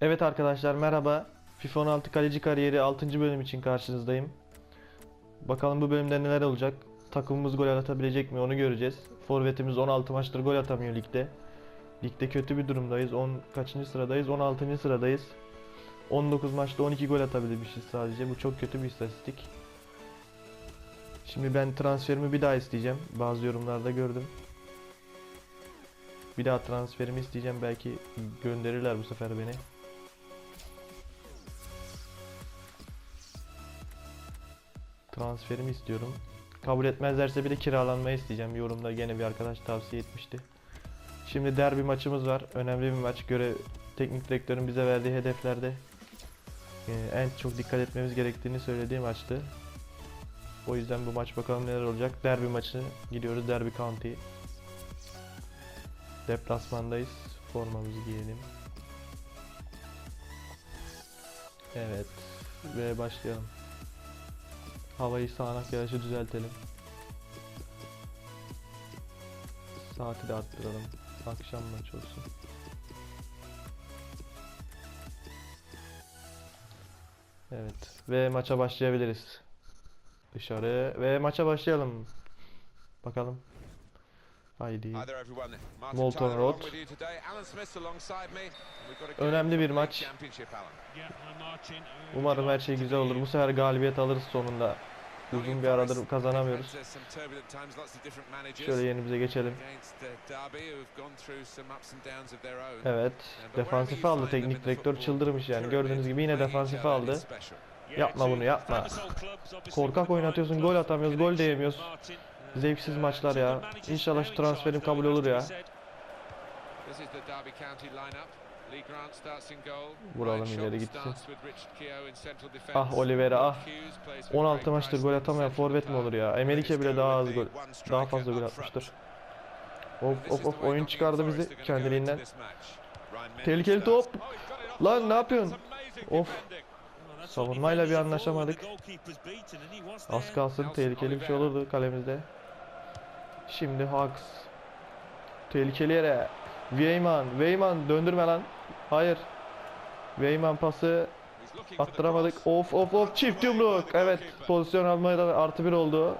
Evet arkadaşlar merhaba. FIFA 16 kaleci kariyeri 6. bölüm için karşınızdayım. Bakalım bu bölümde neler olacak. Takımımız gol atabilecek mi onu göreceğiz. Forvetimiz 16 maçtır gol atamıyor ligde. Ligde kötü bir durumdayız. 10 kaçıncı sıradayız? 16. sıradayız. 19 maçta 12 gol atabilmişiz sadece. Bu çok kötü bir istatistik. Şimdi ben transferimi bir daha isteyeceğim. Bazı yorumlarda gördüm. Bir daha transferimi isteyeceğim. Belki gönderirler bu sefer beni. Transferimi istiyorum. Kabul etmezlerse bir de kiralanmayı isteyeceğim. Yorumda gene bir arkadaş tavsiye etmişti. Şimdi derbi maçımız var. Önemli bir maç. Göre teknik direktörün bize verdiği hedeflerde e, en çok dikkat etmemiz gerektiğini söylediği maçtı. O yüzden bu maç bakalım neler olacak. Derbi maçı gidiyoruz. Derby County. Deplasmandayız. Formamızı giyelim. Evet. Ve başlayalım. Havayı sağanak yağışı düzeltelim. Saati de arttıralım. Akşam maç olsun. Evet. Ve maça başlayabiliriz. Dışarı ve maça başlayalım. Bakalım. Haydi. Tyler Road. Önemli bir maç. Alan. Umarım her şey güzel olur. Bu sefer galibiyet alırız sonunda. Uzun bir aradır kazanamıyoruz. Managers Şöyle yerimize geçelim. uh. Evet. Defansife aldı teknik direktör çıldırmış yani. Gördüğünüz gibi yine defansife aldı. Yapma bunu yapma. Korkak oynatıyorsun gol atamıyoruz gol de yemiyoruz. Zevksiz maçlar ya. İnşallah şu transferim kabul olur ya. Vuralım ileri gitsin. Ah Oliveira ah. Hughes plays with 16 Ray maçtır gol atamayan forvet mi olur ya? Emelike bile daha az gol. Daha fazla gol atmıştır. Of of of oyun çıkardı bizi kendiliğinden. Tehlikeli top. Lan ne yapıyorsun? Of. Savunmayla bir anlaşamadık. Az kalsın tehlikeli bir şey olurdu kalemizde. Şimdi Hawks. Tehlikeli yere. Weyman. Weyman döndürme lan. Hayır. Weyman pası attıramadık. Of of of çift yumruk. Evet pozisyon almaya da artı bir oldu.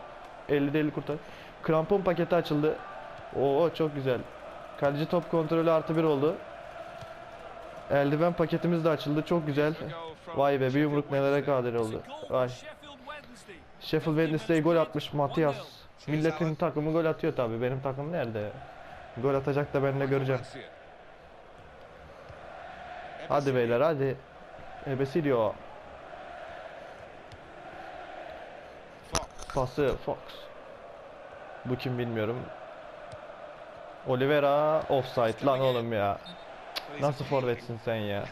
50 deli kurtar. Krampon paketi açıldı. Oo çok güzel. Kaleci top kontrolü artı bir oldu. Eldiven paketimiz de açıldı. Çok güzel. Vay be bir yumruk nelere kadir oldu. Vay. Sheffield Wednesday gol atmış Matias. Milletin takımı gol atıyor tabi. Benim takım nerede? Gol atacak da ben de göreceğim. Hadi beyler hadi. Ebesilio. Pası Fox. Bu kim bilmiyorum. Oliveira offside lan oğlum ya. Nasıl forvetsin sen ya?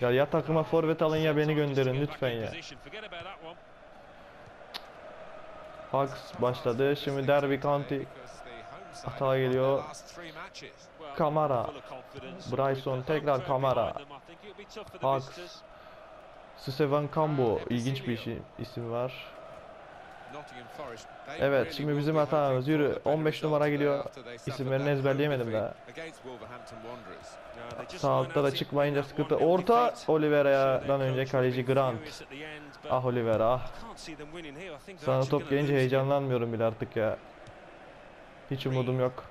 Ya ya takıma forvet alın ya beni gönderin lütfen ya. Hawks başladı. Şimdi Derby County hata geliyor. Kamara. Bryson tekrar Kamara. Hawks. Steven Cambo. İlginç bir isim var. Evet, şimdi bizim hatamız. Yürü, 15 numara gidiyor. İsimlerini ezberleyemedim daha. Sağ altta da çıkmayınca sıkıntı. Orta Oliveira'dan önce kaleci Grant. Ah Oliveira ah. Sana top gelince heyecanlanmıyorum bile artık ya. Hiç umudum yok.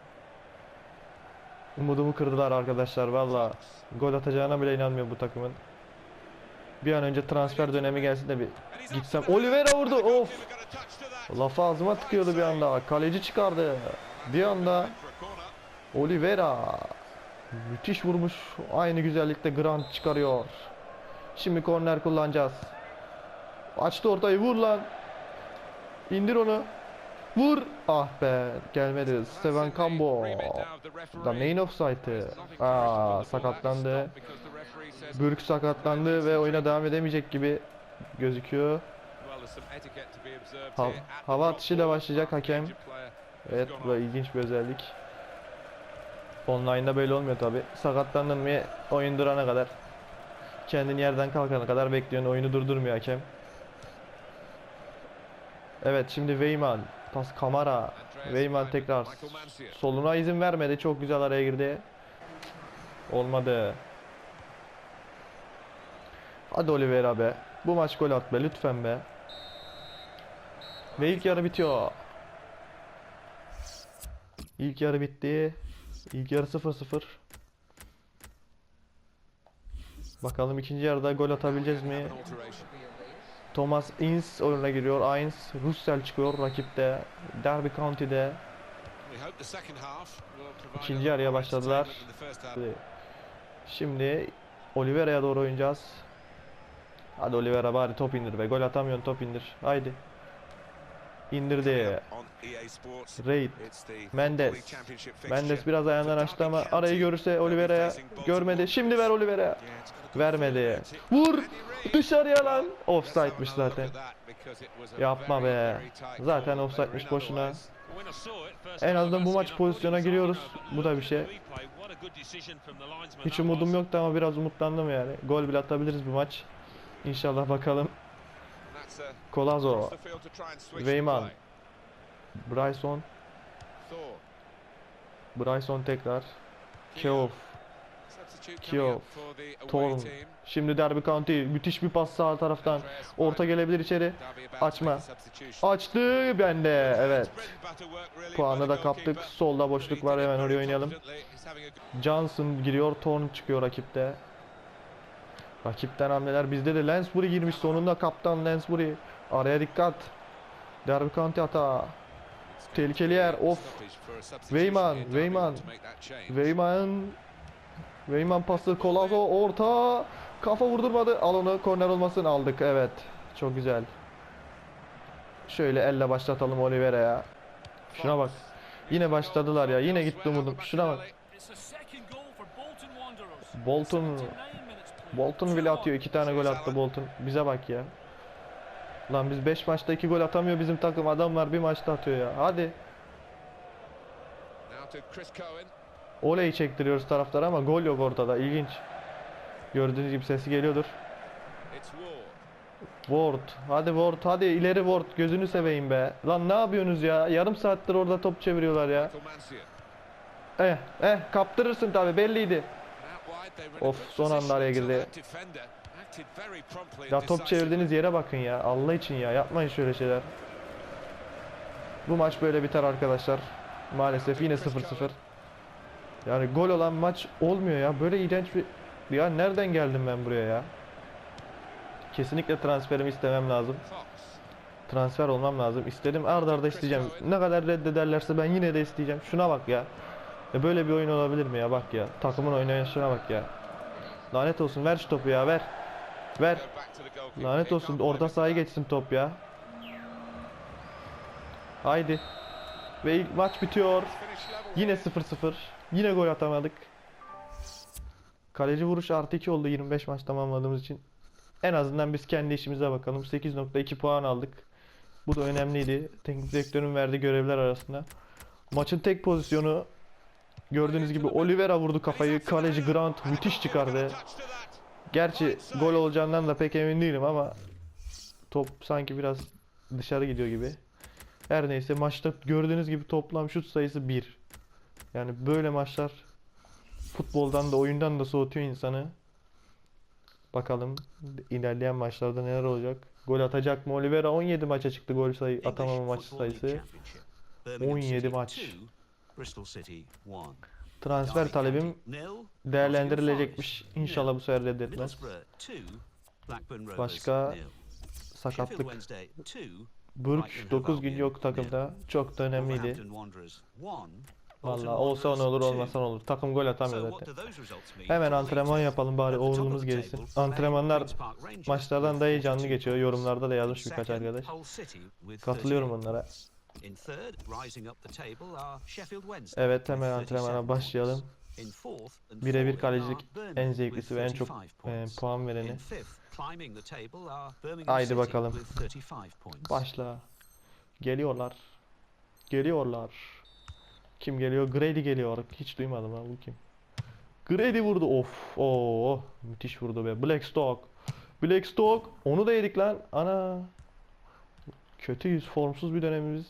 Umudumu kırdılar arkadaşlar valla. Gol atacağına bile inanmıyorum bu takımın. Bir an önce transfer dönemi gelsin de bir gitsem. Oliveira vurdu of. Lafı ağzıma tıkıyordu bir anda. Kaleci çıkardı. Bir anda Oliveira müthiş vurmuş. Aynı güzellikte Grant çıkarıyor. Şimdi korner kullanacağız. Açtı ortayı vur lan. İndir onu. Vur. Ah be gelmedi. Steven Cambo. Da main offside'ı. Aa sakatlandı. Bürk sakatlandı ve oyuna devam edemeyecek gibi gözüküyor. Ha- hava atışıyla başlayacak hakem. Evet bu da ilginç bir özellik. Online'da böyle olmuyor tabi. Sakatlandın mı oyun durana kadar. Kendin yerden kalkana kadar bekliyorsun oyunu durdurmuyor hakem. Evet şimdi Weyman. Pas Kamara. Weyman tekrar soluna izin vermedi. Çok güzel araya girdi. Olmadı. Hadi Oliveira be. Bu maç gol at be lütfen be. Ve ilk yarı bitiyor. İlk yarı bitti. İlk yarı 0-0. Bakalım ikinci yarıda gol atabileceğiz mi? Thomas Ince oyuna giriyor. Ainz Russell çıkıyor rakipte. Derby County'de. İkinci yarıya başladılar. Şimdi Oliveira'ya doğru oynayacağız. Hadi Oliveira bari top indir be. Gol atamıyorsun top indir. Haydi. İndirdi. İt's the Mendes. Mendes biraz ayağından açtı ama arayı görürse Oliveira'ya görmedi. Şimdi ver Oliveira'ya. Vermedi. Vur. Reid. Dışarıya lan. Offside'miş zaten. Yapma be. Zaten offside'miş boşuna. En azından bu maç pozisyona giriyoruz. Bu da bir şey. Hiç umudum yoktu ama biraz umutlandım yani. Gol bile atabiliriz bu maç. İnşallah bakalım. The Weyman. Bryson, Bryson tekrar. Keof. Away Torun. Şimdi Derby County müthiş bir pas sağ taraftan. Orta gelebilir içeri. Açma. Açtı bende. Evet. Puanı da kaptık. Solda boşluk var hemen oraya oynayalım. Johnson giriyor. Thorn çıkıyor rakipte. Rakipten hamleler bizde de Lansbury girmiş sonunda kaptan Lansbury. Araya dikkat. Derby County hata. Tehlikeli yer. Of. Weyman, Weyman. Weyman. Weyman pası. Colazo orta. Kafa vurdurmadı. Al onu. Korner olmasın. Aldık. Evet. Çok güzel. Şöyle elle başlatalım Oliveira'ya. Şuna bak. Yine başladılar ya. Yine gitti umudum. Şuna bak. Bolton Bolton bile atıyor. iki tane gol attı Bolton. Bize bak ya. Lan biz 5 maçta 2 gol atamıyor bizim takım. Adamlar bir maçta atıyor ya. Hadi. Now to Chris Cohen. Oley çektiriyoruz taraftara ama gol yok ortada. İlginç. Gördüğünüz gibi sesi geliyordur. Ward. Hadi Ward. Hadi ileri Ward. Gözünü seveyim be. Lan ne yapıyorsunuz ya? Yarım saattir orada top çeviriyorlar ya. Eh eh kaptırırsın tabi belliydi. Of, son anda araya girdi. Ya top çevirdiğiniz yere bakın ya. Allah için ya. Yapmayın şöyle şeyler. Bu maç böyle biter arkadaşlar. Maalesef yine 0-0. Yani gol olan maç olmuyor ya. Böyle iğrenç bir... Ya nereden geldim ben buraya ya? Kesinlikle transferimi istemem lazım. Transfer olmam lazım. İstedim arda arda isteyeceğim. Ne kadar reddederlerse ben yine de isteyeceğim. Şuna bak ya. Ya böyle bir oyun olabilir mi ya? Bak ya. Takımın oynayışına bak ya. Lanet olsun. Ver şu topu ya. Ver. Ver. Lanet olsun orta sahaya geçsin top ya. Haydi. Ve ilk maç bitiyor. Yine here. 0-0. Yine gol atamadık. Kaleci vuruş artı 2 oldu 25 maç tamamladığımız için. En azından biz kendi işimize bakalım. 8.2 puan aldık. Bu da önemliydi. Teknik direktörün verdiği görevler arasında. Maçın tek pozisyonu gördüğünüz gibi Oliveira vurdu kafayı. Kaleci Grant müthiş çıkardı. Gerçi gol olacağından da pek emin değilim ama top sanki biraz dışarı gidiyor gibi. Her neyse maçta gördüğünüz gibi toplam şut sayısı 1. Yani böyle maçlar futboldan da oyundan da soğutuyor insanı. Bakalım ilerleyen maçlarda neler olacak. Gol atacak mı? Oliveira 17 maça çıktı gol sayı atamama maç sayısı. 17 maç. Bristol City 1. Transfer talebim değerlendirilecekmiş. İnşallah bu sefer reddetmez. Başka sakatlık. Burk 9 gün yok takımda. Çok da önemliydi. Valla olsa ne olur olmasa ne olur. Takım gol atamıyor zaten. Hemen antrenman yapalım bari oğlumuz gelsin. Antrenmanlar maçlardan daha heyecanlı geçiyor. Yorumlarda da yazmış birkaç arkadaş. Katılıyorum onlara. Evet hemen antrenmana başlayalım. Birebir kalecilik en zevklisi ve en çok e, puan vereni. Haydi bakalım. Başla. Geliyorlar. Geliyorlar. Kim geliyor? Grady geliyor. Hiç duymadım ha bu kim? Grady vurdu. Of. Oo. Müthiş vurdu be. Blackstock. Blackstock. Onu da yedik lan. Ana. Kötüyüz. Formsuz bir dönemimiz.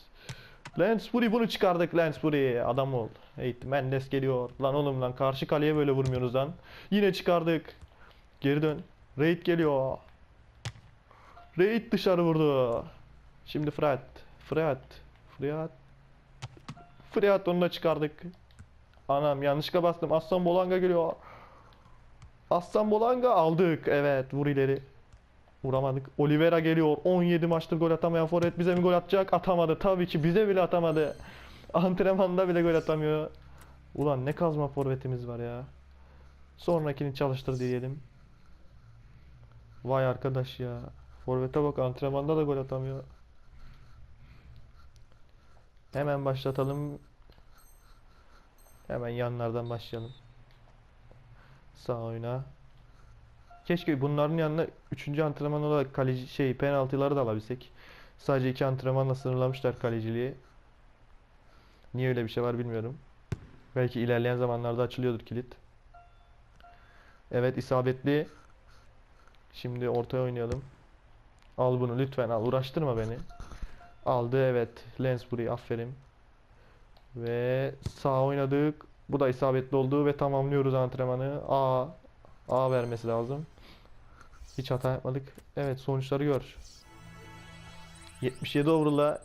Lansbury bunu çıkardık Lansbury. Adam ol. Hey Mendes geliyor. Lan oğlum lan karşı kaleye böyle vurmuyoruz lan. Yine çıkardık. Geri dön. Raid geliyor. Raid dışarı vurdu. Şimdi Fred. Fred. Fred. Fred onu da çıkardık. Anam yanlışlıkla bastım. Aslan Bolanga geliyor. Aslan Bolanga aldık. Evet vur ileri. Vuramadık. Oliveira geliyor. 17 maçtır gol atamayan forvet bize mi gol atacak? Atamadı. Tabii ki bize bile atamadı. Antrenmanda bile gol atamıyor. Ulan ne kazma forvetimiz var ya. Sonrakini çalıştır diyelim. Vay arkadaş ya. Forvete bak antrenmanda da gol atamıyor. Hemen başlatalım. Hemen yanlardan başlayalım. Sağ oyna. Keşke bunların yanına 3. antrenman olarak kaleci şey penaltıları da alabilsek. Sadece iki antrenmanla sınırlamışlar kaleciliği. Niye öyle bir şey var bilmiyorum. Belki ilerleyen zamanlarda açılıyordur kilit. Evet isabetli. Şimdi ortaya oynayalım. Al bunu lütfen al. Uğraştırma beni. Aldı evet. Lansbury aferin. Ve sağ oynadık. Bu da isabetli oldu ve tamamlıyoruz antrenmanı. A A vermesi lazım. Hiç hata yapmadık. Evet sonuçları gör. 77 overall'a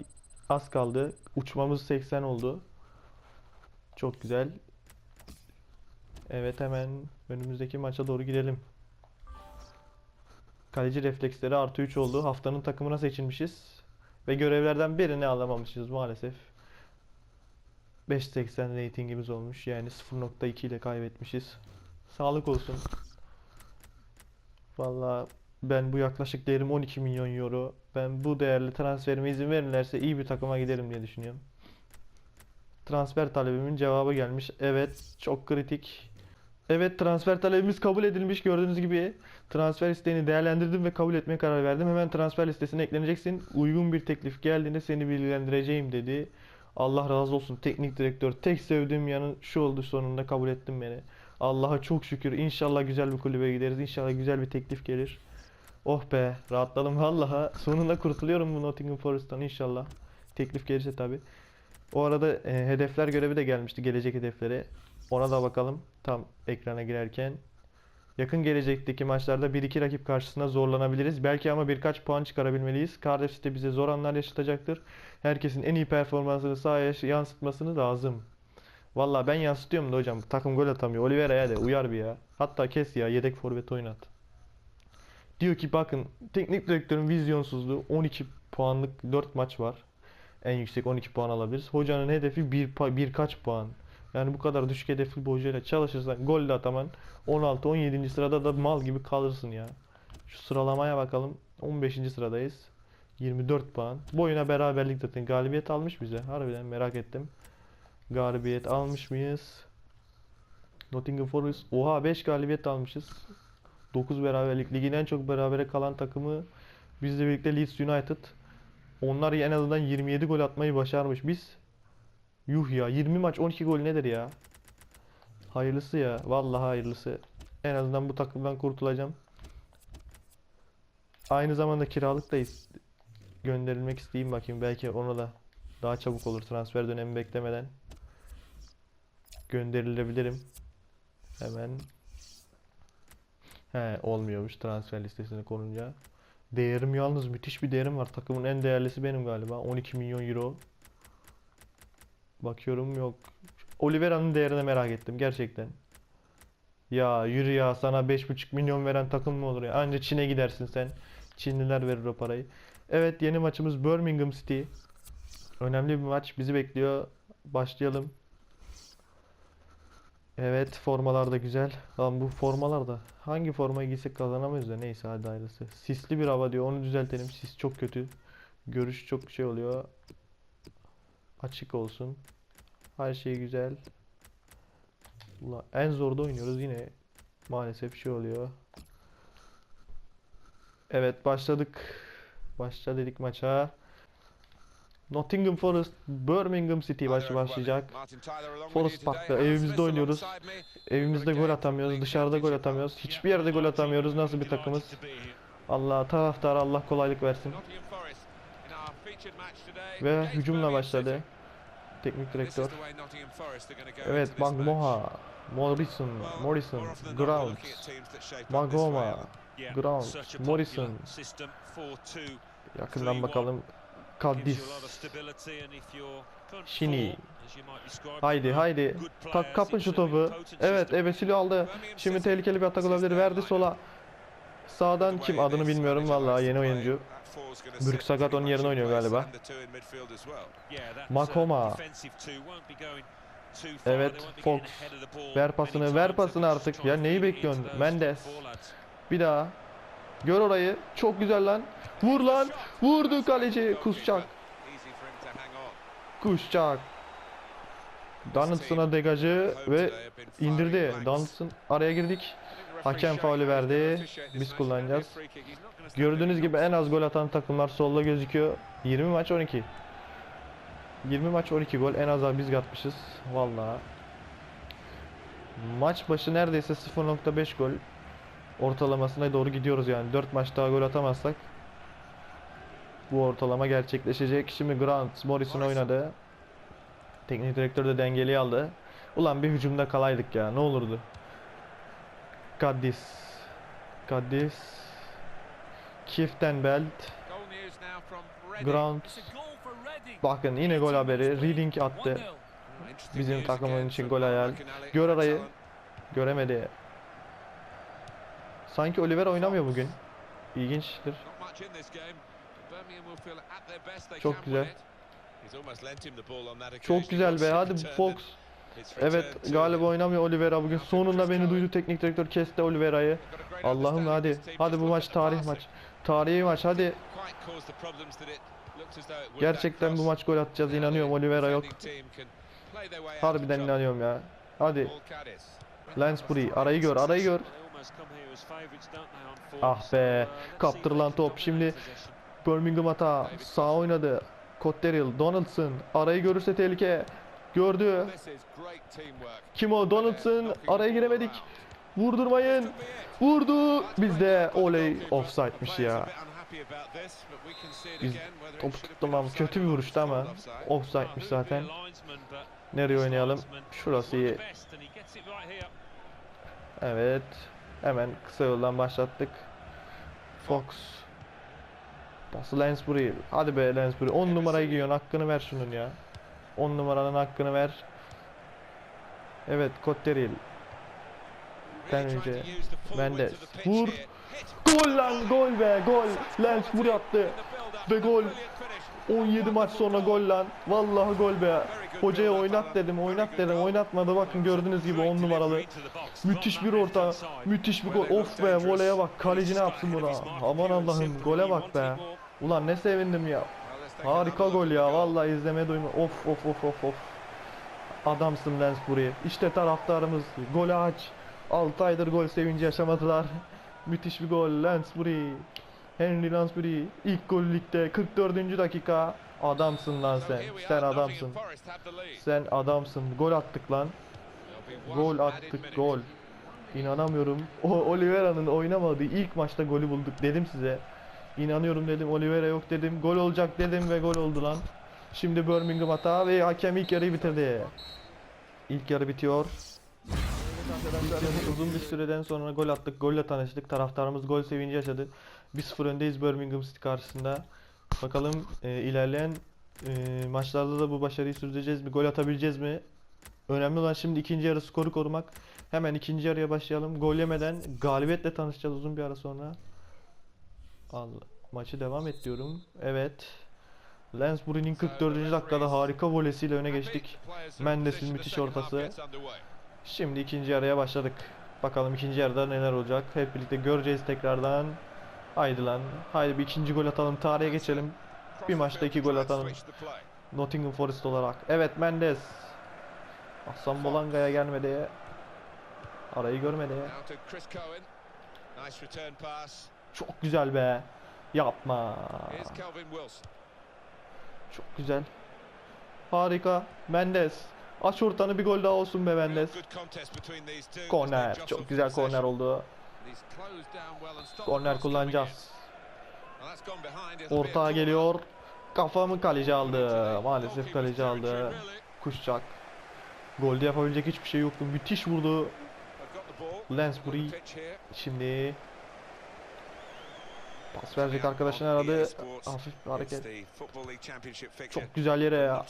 az kaldı. Uçmamız 80 oldu. Çok güzel. Evet hemen önümüzdeki maça doğru gidelim. Kaleci refleksleri artı 3 oldu. Haftanın takımına seçilmişiz. Ve görevlerden birini alamamışız maalesef. 5.80 ratingimiz olmuş. Yani 0.2 ile kaybetmişiz. Sağlık olsun. Valla ben bu yaklaşık değerim 12 milyon euro. Ben bu değerli transferime izin verirlerse iyi bir takıma giderim diye düşünüyorum. Transfer talebimin cevabı gelmiş. Evet, çok kritik. Evet, transfer talebimiz kabul edilmiş. Gördüğünüz gibi transfer isteğini değerlendirdim ve kabul etmeye karar verdim. Hemen transfer listesine ekleneceksin. Uygun bir teklif geldiğinde seni bilgilendireceğim dedi. Allah razı olsun teknik direktör. Tek sevdiğim yanı şu oldu sonunda kabul ettin beni. Allah'a çok şükür. İnşallah güzel bir kulübe gideriz. İnşallah güzel bir teklif gelir. Oh be, rahatladım vallahi. Sonunda kurtuluyorum bu Nottingham Forest'tan inşallah. Teklif gelirse tabi. O arada e, hedefler görevi de gelmişti. Gelecek hedefleri. Ona da bakalım. Tam ekrana girerken. Yakın gelecekteki maçlarda 1-2 rakip karşısında zorlanabiliriz. Belki ama birkaç puan çıkarabilmeliyiz. Cardiff City bize zor anlar yaşatacaktır. Herkesin en iyi performansını sahaya yansıtmasını lazım. Vallahi ben yansıtıyorum da hocam. Takım gol atamıyor. Oliveira'ya de uyar bir ya. Hatta kes ya. Yedek forvet oynat. Diyor ki bakın teknik direktörün vizyonsuzluğu 12 puanlık 4 maç var. En yüksek 12 puan alabiliriz. Hocanın hedefi bir, birkaç puan. Yani bu kadar düşük hedefli bir hocayla çalışırsan gol de ataman 16-17. sırada da mal gibi kalırsın ya. Şu sıralamaya bakalım. 15. sıradayız. 24 puan. Bu oyuna beraberlik zaten galibiyet almış bize. Harbiden merak ettim. Galibiyet almış mıyız? Nottingham Forest. Oha 5 galibiyet almışız. 9 beraberlik. Ligin en çok berabere kalan takımı bizle birlikte Leeds United. Onlar en azından 27 gol atmayı başarmış. Biz yuh ya 20 maç 12 gol nedir ya? Hayırlısı ya. Vallahi hayırlısı. En azından bu takımdan kurtulacağım. Aynı zamanda kiralık da gönderilmek isteyeyim bakayım. Belki ona da daha çabuk olur transfer dönemi beklemeden. Gönderilebilirim. Hemen. He olmuyormuş transfer listesine konunca. Değerim yalnız müthiş bir değerim var. Takımın en değerlisi benim galiba. 12 milyon euro. Bakıyorum yok. Oliveira'nın değerini merak ettim gerçekten. Ya yürü ya sana 5,5 milyon veren takım mı olur ya? Anca Çin'e gidersin sen. Çinliler verir o parayı. Evet yeni maçımız Birmingham City. Önemli bir maç bizi bekliyor. Başlayalım. Evet formalar da güzel. Lan bu formalar da hangi formayı giysek kazanamayız da neyse hadi hayırlısı. Sisli bir hava diyor onu düzeltelim. Sis çok kötü. Görüş çok şey oluyor. Açık olsun. Her şey güzel. Ulan en zorda oynuyoruz yine maalesef şey oluyor. Evet başladık. Başla dedik maça. Nottingham Forest, Birmingham City maçı başlayacak. Forest Park'ta evimizde oynuyoruz. Evimizde gol atamıyoruz, dışarıda gol atamıyoruz. Hiçbir yerde gol atamıyoruz. Nasıl bir takımız? Allah taraftar Allah kolaylık versin. Ve hücumla başladı. teknik direktör. Evet, match. Magmoha, Morrison, Morrison, way, Magoma, popular Morrison. System 4-2 Yakından 3-1. bakalım. Front Şini. Haydi haydi. Ka- kapın şu topu. Evet. Ebesili aldı. Şimdi tehlikeli bir atak olabilir. Verdi sola. Sağdan kim adını bilmiyorum vallahi yeni oyuncu. Bürk Sakat onun yerine in oynuyor galiba. Makoma. uh, far. Evet, Fox. Ver pasını, ver pasını artık. Ya neyi bekliyorsun? Mendes. Bir daha. Gör orayı. Çok güzel lan. Vur lan. Vurdu kaleci. On. Kusacak. Donaldson'a degajı ve indirdi. Donaldson araya girdik. Hakem faulü verdi. Biz kullanacağız. Gördüğünüz gibi en az gol atan takımlar solda gözüküyor. 20 maç 12. 20 maç 12 gol en az biz atmışız. Vallahi. Maç başı neredeyse 0.5 gol ortalamasına doğru gidiyoruz yani. 4 maç daha gol atamazsak bu ortalama gerçekleşecek. Şimdi Grant Morrison oynadı. Teknik direktör de dengeli aldı. Ulan bir hücumda kalaydık ya. Ne olurdu? Kaddis. Kaddis. Kiftenbelt. Grant. Bakın yine gol haberi. Reading attı. 1-0. Bizim takımın için gol hayal. Gör arayı. Göremedi. Sanki Oliver oynamıyor bugün. İlginçtir. Çok güzel. Çok güzel be. Hadi Fox. Evet galiba oynamıyor Oliveira bugün. Sonunda beni duydu teknik direktör kesti Oliveira'yı. Allah'ım hadi. Hadi bu maç tarih maç. Tarihi maç hadi. Gerçekten bu maç gol atacağız inanıyorum Oliveira yok. Harbiden inanıyorum ya. Hadi. Lansbury arayı gör arayı gör. Ah be, uh, kaptırılan top. Şimdi. Birmingham hata. Sağ oynadı. Cotterill, Donaldson. Arayı görürse tehlike. Gördü. Kim o? Donaldson. Araya giremedik. Vurdurmayın. Vurdu. Bizde oley offside'miş ya. Biz topu tuttum ama kötü bir vuruştu ama offside'miş zaten. Nereye oynayalım? Şurası iyi. Evet. Hemen kısa yoldan başlattık. Fox. Pası Lansbury. Hadi be Lansbury. 10 numarayı giyiyorsun. Hakkını ver şunun ya. 10 numaranın hakkını ver. Evet Cotterill. Ben önce Mendes. Vur. Gol lan gol be gol. Lansbury attı. Ve gol. 17 maç sonra gol lan. Vallahi gol be. Hocaya oynat dedim oynat dedim oynatmadı. Bakın gördüğünüz gibi 10 numaralı. Müthiş bir orta. Müthiş bir gol. Of be voleye bak. Kaleci ne yapsın buna? Aman Allah'ım gole bak be. Ulan ne sevindim ya. Harika gol ya. Vallahi izlemeye doyma. Of of of of of. Adamsın Lansbury. İşte taraftarımız. Golü aç. 6 aydır gol sevinci yaşamadılar. Müthiş bir gol Lansbury. Henry Lansbury ilk gol ligde 44. dakika. Adamsın lan sen. Sen adamsın. Sen adamsın. Gol attık lan. Gol attık gol. İnanamıyorum. O Oliveira'nın oynamadığı ilk maçta golü bulduk dedim size. İnanıyorum dedim. Oliveira yok dedim. Gol olacak dedim ve gol oldu lan. Şimdi Birmingham hata ve hakem ilk yarıyı bitirdi. İlk yarı bitiyor. Uzun bir süreden sonra gol attık. Golle tanıştık. Taraftarımız gol sevinci yaşadı. 1-0 öndeyiz Birmingham City karşısında. Bakalım e, ilerleyen e, maçlarda da bu başarıyı sürdüreceğiz mi? Gol atabileceğiz mi? Önemli olan şimdi ikinci yarı skoru korumak. Hemen ikinci yarıya başlayalım. Gol yemeden galibiyetle tanışacağız uzun bir ara sonra. Al, maçı devam et diyorum. Evet. Lansbury'nin 44. dakikada harika volesiyle öne geçtik. Mendes'in müthiş ortası. Şimdi ikinci yarıya başladık. Bakalım ikinci yarıda neler olacak. Hep birlikte göreceğiz tekrardan. Haydi lan. Haydi bir ikinci gol atalım. Tarihe geçelim. Bir maçta iki gol atalım. Nottingham Forest olarak. Evet Mendes. Hasan Bolanga'ya gelmedi. Arayı görmedi. Çok güzel be. Yapma. Çok güzel. Harika. Mendes. Aç ortanı bir gol daha olsun be Mendes. Korner. Çok güzel korner oldu. Korner kullanacağız. Ortağa geliyor. Kafamı kaleci aldı. Maalesef kaleci aldı. Kuşçak. Golde yapabilecek hiçbir şey yoktu. Müthiş vurdu. Lansbury. Şimdi pas verecek arkadaşını aradı. Hafif bir hareket. Çok güzel yere ya.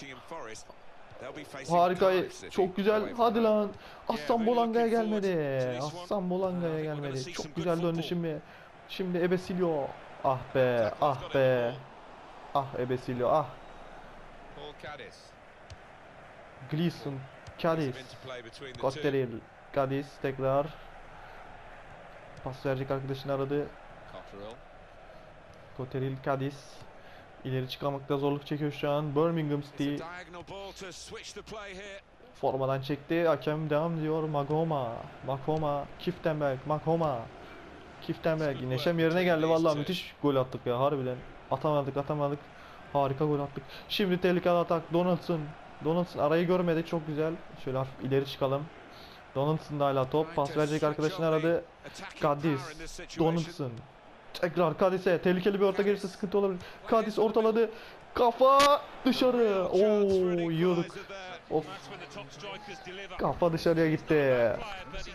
Harika. Çok güzel. Hadi lan. Aslan Bolanga'ya gelmedi. Aslan Bolanga'ya we're gonna gelmedi. Çok güzel döndü şimdi. Şimdi Ebesilio. Ah be. Ah be. Ah Ebesilio. Ah. Gleason. Two. Kotteril. Cadiz tekrar. Pas verecek arkadaşını aradı. Kotteril Cadiz. İleri çıkamakta zorluk çekiyor şu an. Birmingham City formadan çekti. Hakem devam diyor. Magoma. Makoma. Kiftenberg. Makoma. Kiftenberg. Neşem yerine geldi. Vallahi müthiş gol attık ya harbiden. Atamadık atamadık. Harika gol attık. Şimdi tehlikeli atak. Donaldson. Donaldson arayı görmedi. Çok güzel. Şöyle hafif ileri çıkalım. Donaldson da hala top. Pas verecek arkadaşını aradı. Situation. Donaldson. Tekrar Kadis'e tehlikeli bir orta gelirse sıkıntı olabilir. Kadis ortaladı. Kafa dışarı. Oo yiyorduk. Of. Kafa dışarıya gitti.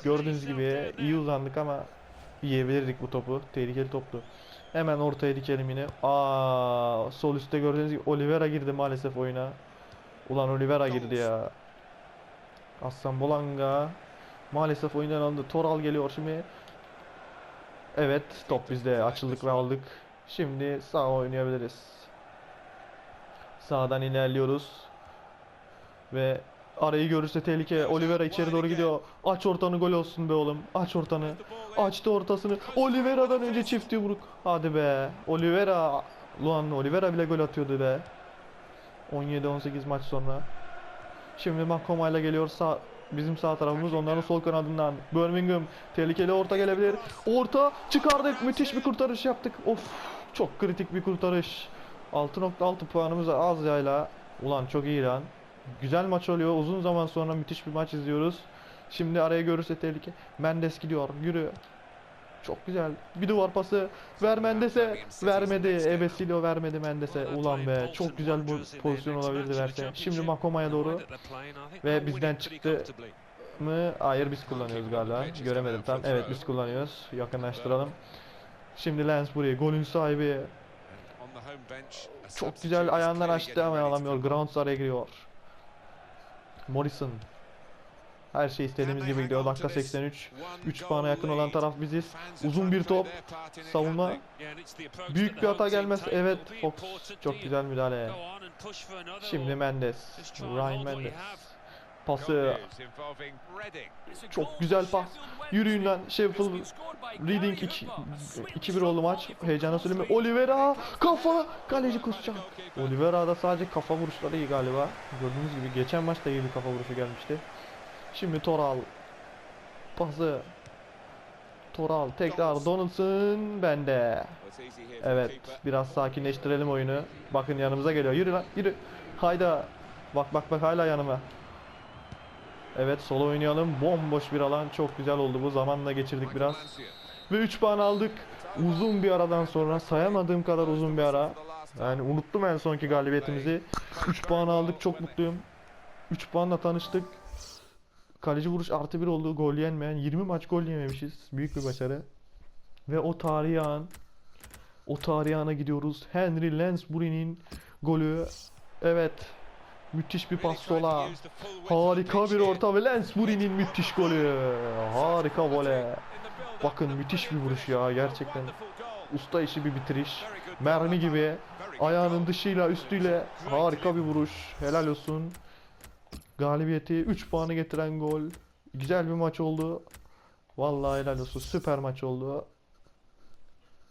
Gördüğünüz gibi iyi uzandık ama yiyebilirdik bu topu. Tehlikeli toptu. Hemen ortaya dikelim yine. Aa, sol üstte gördüğünüz gibi Oliveira girdi maalesef oyuna. Ulan Oliveira girdi ya. Aslan Bolanga maalesef oyundan alındı. Toral geliyor şimdi. Evet, top bizde. Açıldık ve aldık. Şimdi sağ oynayabiliriz. Sağdan ilerliyoruz. Ve arayı görürse tehlike. Oliveira içeri doğru gidiyor. Aç ortanı gol olsun be oğlum. Aç ortanı. Açtı ortasını. Oliveira'dan önce çift yumruk. Hadi be. Oliveira. Luan Oliveira bile gol atıyordu be. 17-18 maç sonra. Şimdi Makoma ile geliyor sağ bizim sağ tarafımız onların sol kanadından. Birmingham tehlikeli orta gelebilir. Orta çıkardık. Müthiş bir kurtarış yaptık. Of çok kritik bir kurtarış. 6.6 puanımız az yayla. Ulan çok iyi lan. Güzel maç oluyor. Uzun zaman sonra müthiş bir maç izliyoruz. Şimdi araya görürse tehlike. Mendes gidiyor. Yürü. Çok güzel. Bir duvar pası. Ver Mendes'e. Vermedi. Ebesilio vermedi Mendes'e. Ulan be. Çok güzel bu pozisyon olabilirdi verse. Şimdi Makoma'ya doğru. Ve bizden çıktı. Mı? Hayır biz kullanıyoruz galiba. Göremedim tam. Evet biz kullanıyoruz. Yakınlaştıralım. Şimdi Lansbury golün sahibi. Çok güzel ayağından açtı ama alamıyor. Grounds araya giriyor. Morrison. Her şey istediğimiz gibi gidiyor. Dakika 83. 3 puana yakın olan taraf biziz. Uzun bir top. Savunma. Büyük bir hata gelmez. Evet. Fox. Çok güzel müdahale. Şimdi Mendes. Ryan Mendes. Pası. Çok güzel pas. Yürüyün lan. Sheffield Reading 2 2-1 oldu maç. Heyecana söyleme. Oliveira kafa kaleci kusacak. Oliveira'da sadece kafa vuruşları iyi galiba. Gördüğünüz gibi geçen maçta iyi bir kafa vuruşu gelmişti. Şimdi Toral. Pası. Toral tekrar Donaldson bende. Evet biraz sakinleştirelim oyunu. Bakın yanımıza geliyor. Yürü lan yürü. Hayda. Bak bak bak hala yanıma. Evet solo oynayalım. Bomboş bir alan. Çok güzel oldu bu. Zamanla geçirdik biraz. Ve 3 puan aldık. Uzun bir aradan sonra sayamadığım kadar uzun bir ara. Yani unuttum en sonki galibiyetimizi. 3 puan aldık. Çok mutluyum. 3 puanla tanıştık. Kaleci vuruş artı 1 oldu. Gol yenmeyen. 20 maç gol yememişiz. Büyük bir başarı. Ve o tarihi an o tarihi ana gidiyoruz. Henry Lansbury'nin golü. Evet. Müthiş bir pas sola. Harika bir orta ve Lansbury'nin müthiş golü. Harika vole. Bakın müthiş bir vuruş ya gerçekten. Usta işi bir bitiriş. Mermi gibi. Ayağının dışıyla üstüyle harika bir vuruş. Helal olsun. Galibiyeti 3 puanı getiren gol. Güzel bir maç oldu. Vallahi helal olsun. Süper maç oldu.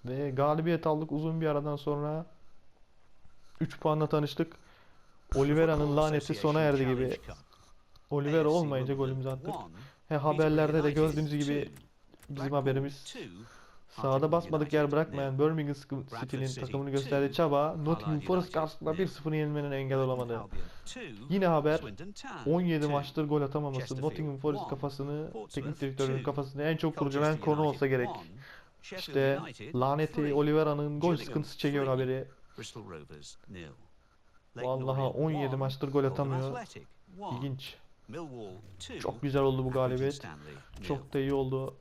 Ve galibiyet aldık uzun bir aradan sonra. 3 puanla tanıştık. Oliveira'nın laneti sona erdi gibi. Oliveira olmayınca golümüzü attık. He haberlerde de gördüğünüz gibi bizim haberimiz sahada basmadık yer bırakmayan Birmingham City'nin takımını gösterdiği çaba Nottingham Forest karşısında 1-0 yenilmenin engel olamadı. Yine haber 17 maçtır gol atamaması Nottingham Forest kafasını teknik direktörün kafasını en çok kurcalayan konu olsa gerek. İşte laneti Oliveira'nın gol sıkıntısı çekiyor haberi. Vallahi 17 maçtır gol atamıyor. İlginç. Millwall 2. Çok güzel oldu bu galibiyet. Çok da iyi oldu.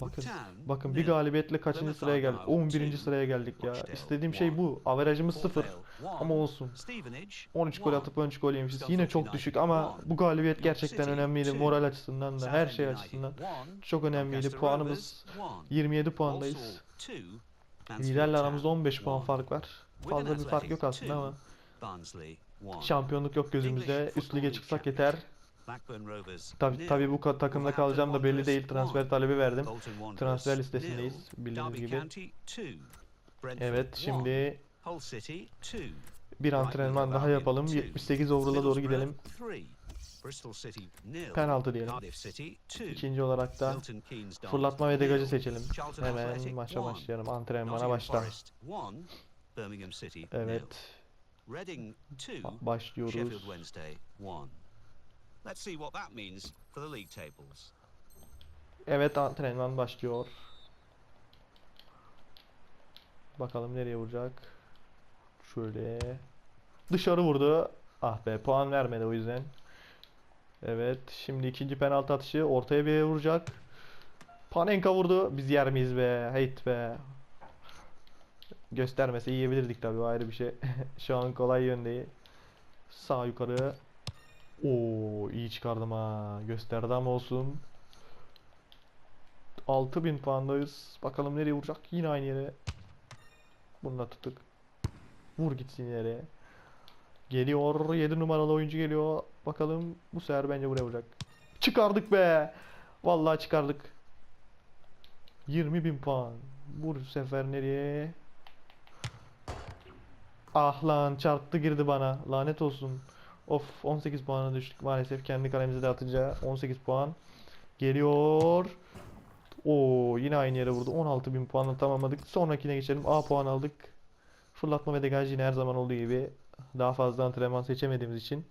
Bakın, bakın bir galibiyetle kaçıncı sıraya geldik? Argyle 11. two. sıraya geldik ya. İstediğim şey bu. Averajımız Port 0. Vale one. Ama olsun. Stevenage 13 gol atıp 13 gol yemişiz. Yine çok düşük ama bu galibiyet gerçekten önemliydi. Moral açısından da her şey açısından. Çok önemliydi. Puanımız Rovers one. 27 puandayız. Liderle aramızda 15 puan fark var. Fazla bir fark yok aslında ama şampiyonluk yok gözümüzde. Üst lige çıksak yeter. Tabi tabi bu takımda kalacağım da belli değil. Transfer talebi verdim. Transfer listesindeyiz bildiğiniz gibi. Evet şimdi bir antrenman daha yapalım. two. 78 overall'a doğru gidelim. Penaltı diyelim. İkinci olarak da fırlatma ve degajı seçelim. Hemen maça başlayalım. Antrenmana başla. Evet. Başlıyoruz. Let's see what that means for the league tables. Evet antrenman başlıyor. Bakalım nereye vuracak. Şöyle. Dışarı vurdu. Ah be puan vermedi o yüzden. Evet şimdi ikinci penaltı atışı ortaya bir vuracak. Panenka vurdu. Biz yer miyiz be? Heyt be. Göstermese yiyebilirdik tabii ayrı bir şey. Şu an kolay yöndeyi. Sağ yukarı. Oo iyi çıkardım ha. Gösterdi ama olsun. 6000 puandayız. Bakalım nereye vuracak? Yine aynı yere. Bunu da tuttuk. Vur gitsin yere. Geliyor. 7 numaralı oyuncu geliyor. Bakalım bu sefer bence buraya vuracak. Çıkardık be. Vallahi çıkardık. 20.000 puan. Bu sefer nereye? Ah lan çarptı girdi bana. Lanet olsun. Of 18 puana düştük maalesef kendi kalemize de atınca 18 puan. Geliyor. Oo yine aynı yere vurdu. 16.000 puanla tamamladık. Sonrakine geçelim. A puan aldık. Fırlatma ve degaj yine her zaman olduğu gibi daha fazla antrenman seçemediğimiz için.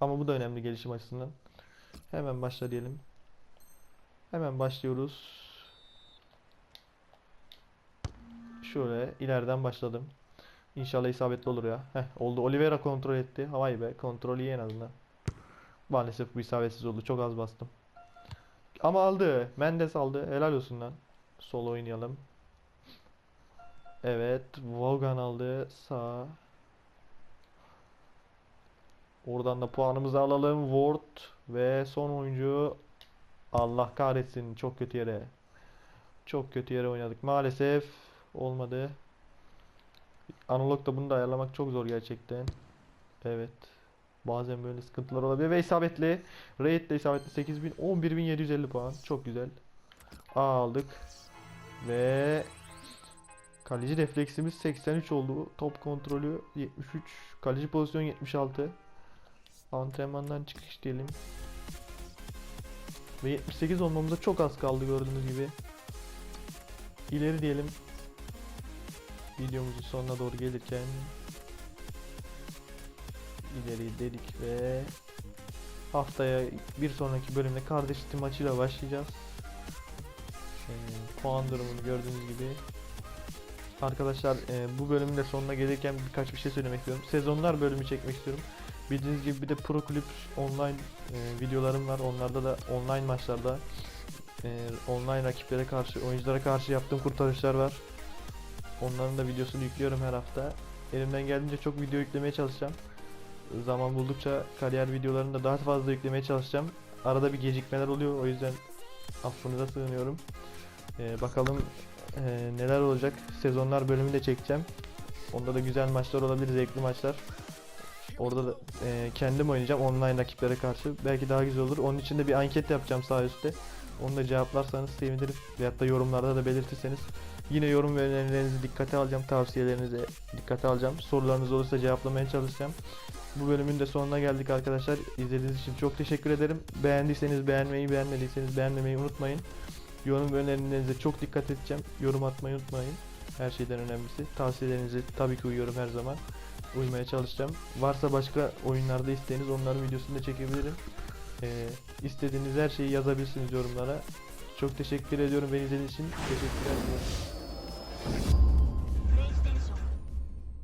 Ama bu da önemli gelişim açısından. Hemen başla diyelim. Hemen başlıyoruz. Şöyle ileriden başladım. İnşallah isabetli olur ya. Heh oldu. Oliveira kontrol etti. Havay be. Kontrol iyi en azından. Maalesef bu isabetsiz oldu. Çok az bastım. Ama aldı. Mendes aldı. Helal olsun lan. Sol oynayalım. Evet. Vaughan aldı. Sağ. Oradan da puanımızı alalım. Ward ve son oyuncu Allah kahretsin. Çok kötü yere. Çok kötü yere oynadık. Maalesef olmadı. Analogda bunu da ayarlamak çok zor gerçekten. Evet. Bazen böyle sıkıntılar olabilir ve isabetli. Raid de isabetli 8000 11750 puan. Çok güzel. Aldık. Ve kaleci refleksimiz 83 oldu. Top kontrolü 73. Kaleci pozisyon 76. Antrenmandan çıkış diyelim. Ve 78 olmamıza çok az kaldı gördüğünüz gibi. İleri diyelim. Videomuzun sonuna doğru gelirken ileri dedik ve haftaya bir sonraki bölümde kardeş City maçıyla başlayacağız. Ee, puan durumunu gördüğünüz gibi. Arkadaşlar e, bu bölümün de sonuna gelirken birkaç bir şey söylemek istiyorum. Sezonlar bölümü çekmek istiyorum. Bildiğiniz gibi bir de Pro Kulüp online e, videolarım var. Onlarda da online maçlarda e, online rakiplere karşı, oyunculara karşı yaptığım kurtarışlar var. Onların da videosunu yüklüyorum her hafta. Elimden geldiğince çok video yüklemeye çalışacağım. Zaman buldukça kariyer videolarını da daha fazla yüklemeye çalışacağım. Arada bir gecikmeler oluyor o yüzden affınıza sığınıyorum. Ee, bakalım ee, neler olacak. Sezonlar bölümü de çekeceğim. Onda da güzel maçlar olabilir, zevkli maçlar. Orada da ee, kendim oynayacağım online rakiplere karşı. Belki daha güzel olur. Onun için de bir anket yapacağım sağ üstte. Onu da cevaplarsanız sevinirim. Veyahut da yorumlarda da belirtirseniz. Yine yorum ve önerilerinizi dikkate alacağım. Tavsiyelerinizi dikkate alacağım. Sorularınız olursa cevaplamaya çalışacağım. Bu bölümün de sonuna geldik arkadaşlar. İzlediğiniz için çok teşekkür ederim. Beğendiyseniz beğenmeyi, beğenmediyseniz beğenmemeyi unutmayın. Yorum ve önerilerinize çok dikkat edeceğim. Yorum atmayı unutmayın. Her şeyden önemlisi. Tavsiyelerinizi tabii ki uyuyorum her zaman. Uymaya çalışacağım. Varsa başka oyunlarda isteğiniz onların videosunu da çekebilirim. Ee, istediğiniz her şeyi yazabilirsiniz yorumlara. Çok teşekkür ediyorum beni izlediğiniz için. Teşekkürler. you